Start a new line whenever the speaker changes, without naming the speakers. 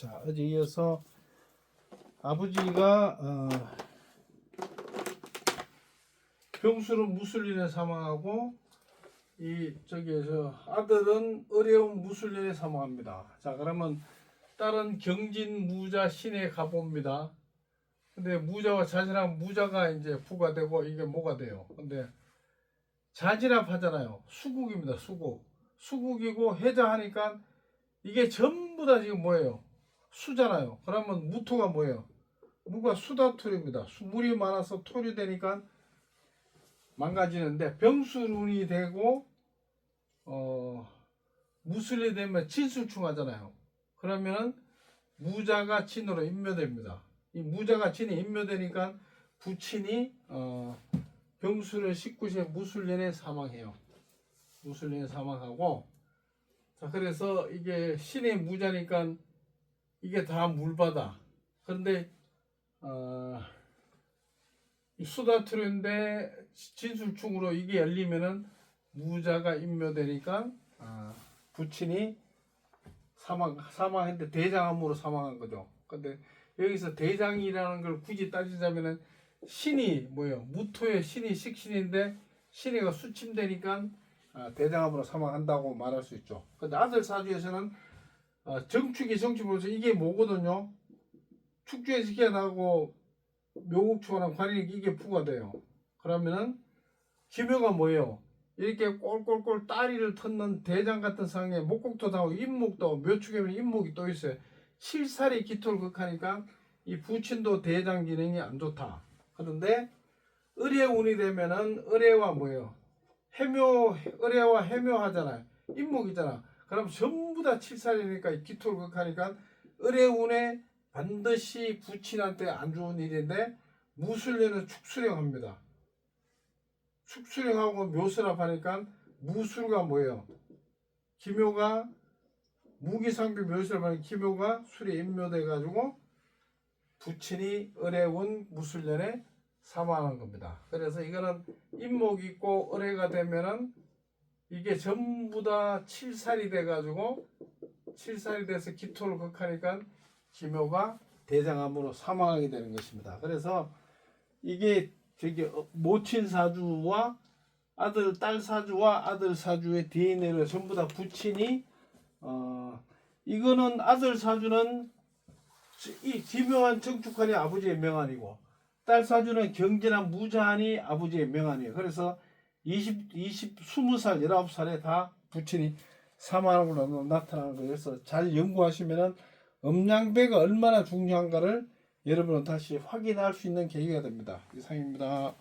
자, 어제 이어서 아버지가 어, 병수로 무술인에 사망하고 이 저기 저 아들은 어려운 무술인에 사망합니다. 자, 그러면 딸은 경진 무자 신에 가봅니다. 근데 무자와 자진합 무자가 이제 부가 되고 이게 뭐가 돼요? 근데 자진합 하잖아요. 수국입니다. 수국. 수국이고 해자하니까 이게 전부 다 지금 뭐예요? 수잖아요. 그러면 무토가 뭐예요? 무가 수다토입니다. 물이 많아서 토이 되니까 망가지는데 병수룬이 되고 어 무술이 되면 진술충하잖아요. 그러면은 무자가 진으로 인묘됩니다. 이 무자가 진이 인묘되니까 부친이 어 병수를 19세 무술년에 사망해요. 무술년에 사망하고 자 그래서 이게 신의 무자니까 이게 다 물바다. 그런데 어, 이 수다트인데 진술충으로 이게 열리면은 무자가 인묘되니까 아, 부친이 사망 사망했는데 대장암으로 사망한 거죠. 근데 여기서 대장이라는 걸 굳이 따지자면은 신이 뭐예요? 무토의 신이 식신인데 신이가 수침되니까 아, 대장암으로 사망한다고 말할 수 있죠. 근데 아들 사주에서는 어, 정축이 정축으로서 이게 뭐거든요. 축주에서 기한하고 묘국초랑 관이 이게 부가 돼요. 그러면은 기묘가 뭐예요? 이렇게 꼴꼴꼴 따리를 텄는 대장 같은 상에 목국도 나오고 인목도 묘축에는 인목이 또 있어요. 실살이 기토를 극하니까 이 부친도 대장 기능이 안 좋다. 그런데 을해운이 되면은 을해와 뭐예요? 해묘 을해와 해묘하잖아요. 인목이잖아. 그럼 전부 다 칠살이니까 이 기토를 극하니까 을해운에 반드시 부친한테 안 좋은 일인데 무술년은 축수령합니다. 축수령하고 묘수랍 하니까 무술가 뭐예요? 기묘가 무기상비 하는 기묘가 술에 인묘돼 가지고 부친이 을해운 무술년에 사망하는 겁니다. 그래서 이거는 인목이 있고 을해가 되면은 이게 전부 다 칠살이 돼 가지고 칠살이 돼서 기토를 극하니까 기묘가 대장암으로 사망하게 되는 것입니다. 그래서 이게 저기 어, 모친 사주와 아들 딸 사주와 아들 사주의 DNA를 전부 다 부친이 어 이거는 아들 사주는 이 기묘한 정축한이 아버지의 명안이고 딸 사주는 경진한 무자한이 아버지의 명안이에요. 그래서 20, 20, 20살, 19살에 다 부친이 사망하는 걸로 나타나는 거예요. 그래서 잘 연구하시면은 음양배가 얼마나 중요한가를 여러분은 다시 확인할 수 있는 계기가 됩니다. 이상입니다.